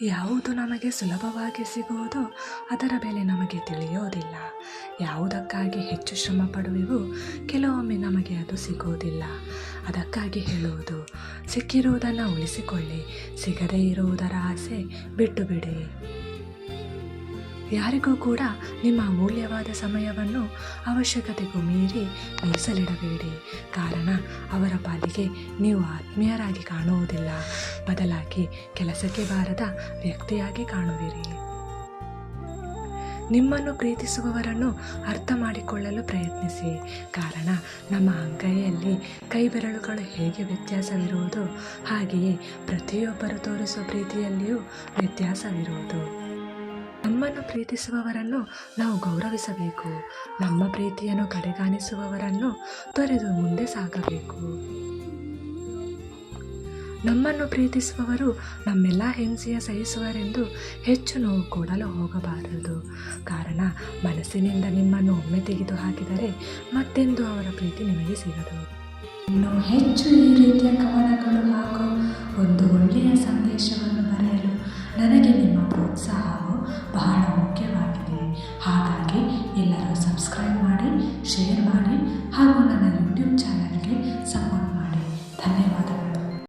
ಯಾವುದು ನಮಗೆ ಸುಲಭವಾಗಿ ಸಿಗುವುದೋ ಅದರ ಬೆಲೆ ನಮಗೆ ತಿಳಿಯೋದಿಲ್ಲ. ಯಾವುದಕ್ಕಾಗಿ ಹೆಚ್ಚು ಶ್ರಮ ಪಡುವೆವು ಕೆಲವೊಮ್ಮೆ ನಮಗೆ ಅದು ಸಿಗುವುದಿಲ್ಲ. ಅದಕ್ಕಾಗಿ ಹೇಳುವುದು, ಸಿಕ್ಕಿರುವುದನ್ನು ಉಳಿಸಿಕೊಳ್ಳಿ, ಸಿಗದೇ ಇರುವುದರ ಆಸೆ ಬಿಟ್ಟು ಬಿಡಿ ಯಾರಿಗೂ ಕೂಡ ನಿಮ್ಮ ಅಮೂಲ್ಯವಾದ ಸಮಯವನ್ನು ಅವಶ್ಯಕತೆಗೂ ಮೀರಿ ಮೀಸಲಿಡಬೇಡಿ. ಕಾರಣ, ಅವರ ಪಾಲಿಗೆ ನೀವು ಆತ್ಮೀಯರಾಗಿ ಕಾಣುವುದಿಲ್ಲ. ಬದಲಾಗಿ ಕೆಲಸಕ್ಕೆ ಬಾರದ ವ್ಯಕ್ತಿಯಾಗಿ ಕಾಣುವಿರಿ. ನಿಮ್ಮನ್ನು ಪ್ರೀತಿಸುವವರನ್ನು ಅರ್ಥ ಮಾಡಿಕೊಳ್ಳಲು ಪ್ರಯತ್ನಿಸಿ. ಕಾರಣ, ನಮ್ಮ ಅಂಗೈಯಲ್ಲಿ ಕೈ ಬೆರಳುಗಳು ಹೇಗೆ ವ್ಯತ್ಯಾಸವಿರುವುದು, ಹಾಗೆಯೇ ಪ್ರತಿಯೊಬ್ಬರು ತೋರಿಸುವ ಪ್ರೀತಿಯಲ್ಲಿಯೂ ವ್ಯತ್ಯಾಸವಿರುವುದು. ನಮ್ಮನ್ನು ಪ್ರೀತಿಸುವವರನ್ನು ನಾವು ಗೌರವಿಸಬೇಕು. ನಮ್ಮ ಪ್ರೀತಿಯನ್ನು ಕಡೆಗಾಣಿಸುವವರನ್ನು ತೊರೆದು ಮುಂದೆ ಸಾಗಬೇಕು. ನಮ್ಮನ್ನು ಪ್ರೀತಿಸುವವರು ನಮ್ಮೆಲ್ಲ ಹಿಂಸೆಯ ಸಹಿಸುವರೆಂದು ಹೆಚ್ಚು ನೋವು ಕೊಡಲು ಹೋಗಬಾರದು. ಕಾರಣ, ಮನಸ್ಸಿನಿಂದ ನಿಮ್ಮನ್ನು ಒಮ್ಮೆ ತೆಗೆದು ಹಾಕಿದರೆ ಮತ್ತೆಂದು ಅವರ ಪ್ರೀತಿ ನಿಮಗೆ ಸಿಗದು. ಇನ್ನು ಹೆಚ್ಚು ಈ ರೀತಿಯ ಸಬ್ಸ್ಕ್ರೈಬ್ ಮಾಡಿ ಶೇರ್ ಮಾಡಿ ಹಾಗೂ ನನ್ನ